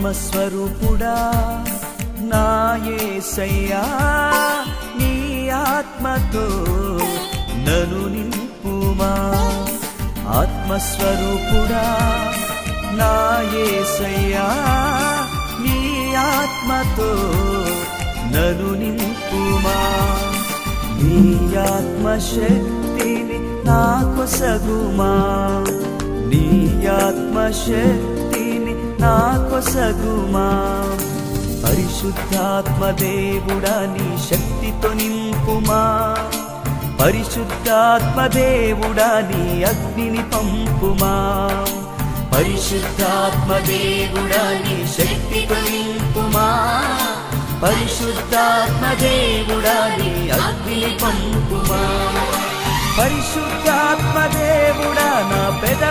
ఆత్మస్వరూపుడా నా యేసయ్యా నీ ఆత్మతో నను నింపుమా. ఆత్మస్వరూపుడా నా యేసయ్యా నీ ఆత్మతో నను నింపుమా. నీ ఆత్మశక్తిని నాకు సగుమా. నీ ఆత్మశక్తిని నాకు సగుమా. పరిశుద్ధాత్మదేవుడా నీ శక్తితో నింపుమా పరిశుద్ధాత్మదేవుడా నీ అగ్నిని పంపుమా. పరిశుద్ధాత్మదేవుడా నీ శక్తితో నింపుమా పరిశుద్ధాత్మదేవుడా నీ అగ్నిని పంపుమా. పరిశుద్ధాత్మదేవుడా నా పెదవులు